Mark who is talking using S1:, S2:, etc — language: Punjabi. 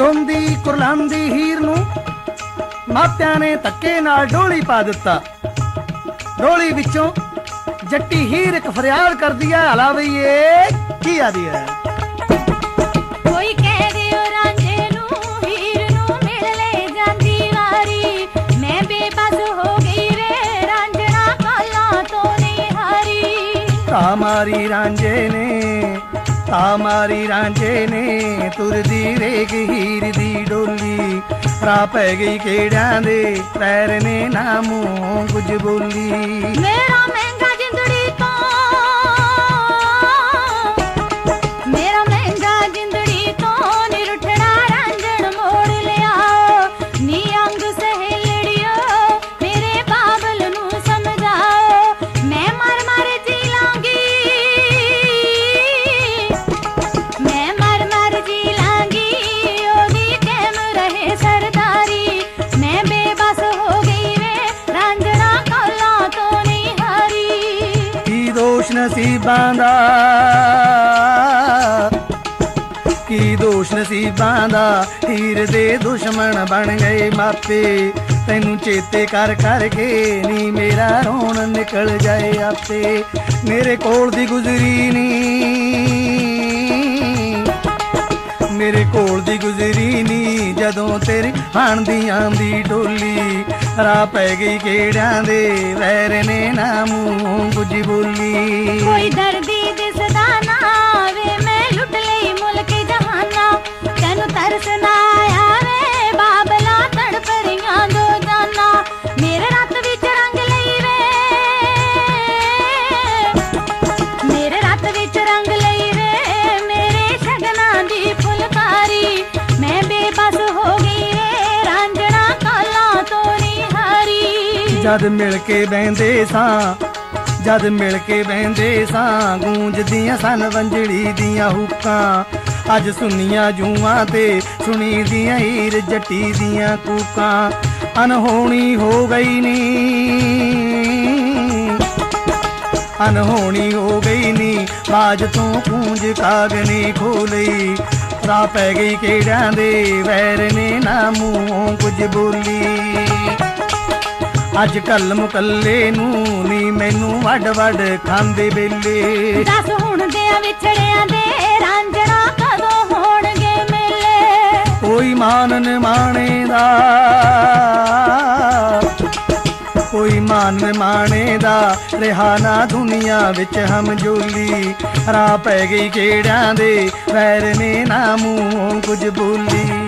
S1: ਰੋਂਦੀ ਕੁਰਲਾਂਦੀ ਹੀਰ ਨੂੰ। ਮਾਪਿਆਂ ਨੇ ਧੱਕੇ ਨਾਲ ਡੋਲੀ ਪਾ ਦਿੱਤਾ। ਡੋਲੀ ਵਿੱਚੋਂ ਜੱਟੀ ਹੀਰ ਇੱਕ ਫਰਿਆਦ ਕਰਦੀ ਹੈ। ਹਲਾ ਬਈ ਇਹ ਕੀ ਆਦੀ ਹੈ? ਮਾਰੀ ਰਾਂਝੇ ਨੇ ਤਾ ਮਾਰੀ ਰਾਂਝੇ ਨੇ, ਤੁਰਦੀ ਰੇਗ ਹੀਰ ਦੀ ਡੋਲੀ। ਰਾ ਪੈ ਗਈ ਕਿਹੜਿਆਂ ਦੇ, ਪੈਰ ਨੇ ਨਾ ਮੂੰਹ ਕੁਝ ਬੋਲੀ।
S2: ਮੇਰਾ ਮਹਿੰਗਾ
S1: ਨਸੀਬਾਂ ਦਾ। ਕੀ ਦੋਸ਼ ਨਸੀਬਾਂ ਦਾ? ਹੀਰ ਦੇ ਦੁਸ਼ਮਣ ਬਣ ਗਏ ਮਾਪੇ। ਤੈਨੂੰ ਚੇਤੇ ਕਰ, ਕਰਕੇ ਨੀ ਮੇਰਾ ਰੋਣ ਨਿਕਲ ਜਾਏ ਆਪੇ। ਮੇਰੇ ਕੋਲ ਦੀ ਗੁਜ਼ਰੀ ਨੀ। ਮੇਰੇ ਕੋਲ ਦੀ ਗੁਜ਼ਰੀ ਨੀ। ਜਦੋਂ ਤੇਰੀ ਹਾਣ ਦੀ ਆਂਦੀ ਡੋਲੀ ਰਾ ਪੈ ਗਈ ਕਿਹੜਿਆਂ ਦੇ ਵੈਰ ਨੇ ਨਾ ਮੂੰਹ ਕੁਝ ਬੋਲੀ।
S2: ਕੋਈ ਦਰਦੀ
S1: ਜਦ ਮਿਲ ਕੇ ਬਹਿੰਦੇ ਸਾਂ, ਜਦ ਮਿਲ ਕੇ ਬਹਿੰਦੇ ਸਾਂ ਗੂੰਜਦੀਆਂ ਸਨ ਵੰਜੜੀ ਦੀਆਂ ਹੂਕਾਂ। ਅੱਜ ਸੁਨੀਆਂ ਜੂਆਂ ਤੇ ਸੁਣੀ ਦੀਆਂ ਹੀਰ ਜੱਟੀ ਦੀਆਂ ਕੂਕਾਂ। ਅਨਹੋਣੀ ਹੋ ਗਈ ਨੀ। ਅਨਹੋਣੀ ਹੋ ਗਈ ਨੀ। ਬਾਜ ਤੋਂ ਪੂੰਜ ਕਾਗਨੀ ਖੋਲੀ ਰਾ ਪੈ ਗਈ ਕਿਹੜਿਆਂ ਦੇ, ਵੈਰ ਨੇ ਨਾ ਮੂੰਹੋਂ ਕੁਝ ਬੋਲੀ। ਅੱਜ ਕੱਲ ਮੁਕੱਲੇ ਨੂੰ ਨੀ ਮੈਨੂੰ ਵੱਡ ਵੱਡ ਖਾਂਦੇ ਵੇਲੇ।
S2: ਦੱਸ ਹੁਣ ਦੇ ਵਿਛੜਿਆਂ ਦੇ ਰਾਂਝਣਾ ਕਦੋਂ ਹੋਣਗੇ ਮੇਲੇ?
S1: ਕੋਈ ਮਾਨਨ ਮਾਣੇ ਦਾ ਕੋਈ ਮਾਨ ਮਾਣੇ ਦਾ ਰਿਹਾ ਨਾ ਦੁਨੀਆ ਵਿੱਚ ਹਮ ਜੋਲੀ ਰਾ ਪੈ ਗਈ ਕਿਹੜਿਆਂ ਦੇ ਵੈਰ ਨੇ ਨਾ ਮੂੰਹ ਕੁਝ ਬੋਲੀ